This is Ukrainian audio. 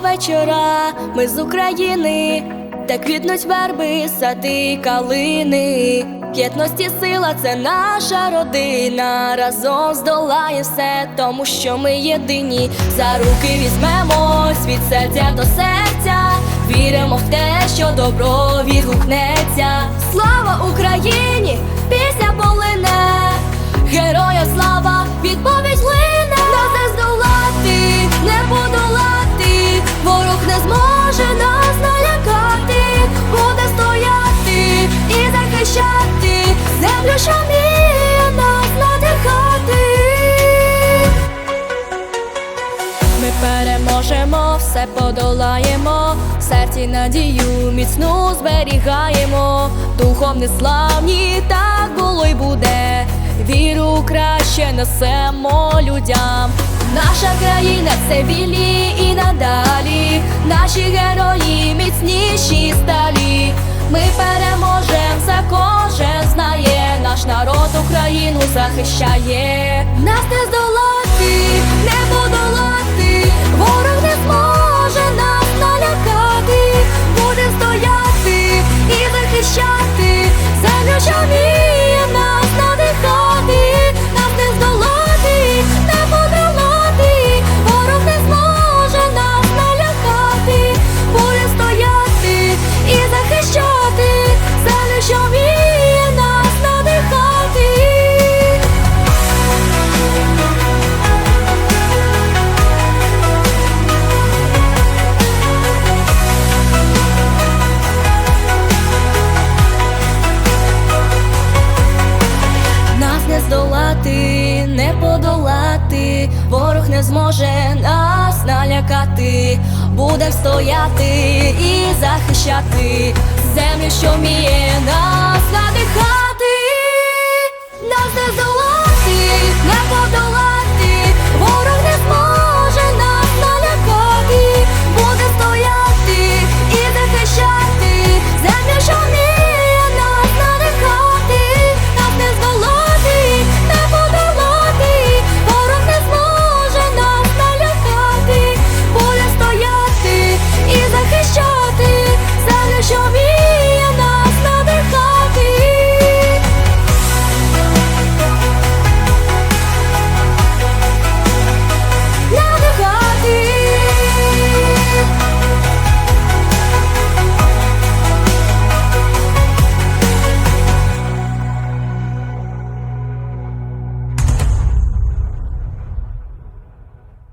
вечора, ми з України, де квітнуть верби, сади, калини. Єдності сила це наша родина. Разом здолає все, тому що ми єдині. За руки візьмемось від серця до серця. Віримо в те, що добро відгукнеться. Слава подолаємо, в серці надію міцну зберігаємо, духом неславні, так було й буде. Віру краще несемо людям. Наша країна це вільні і надалі. Наші герої міцніші сталі. Ми переможем, це кожен знає. Наш народ Україну захищає. Нас не здолати, здолати, не подолати, ворог не зможе нас налякати, буде стояти і захищати землю, що вміє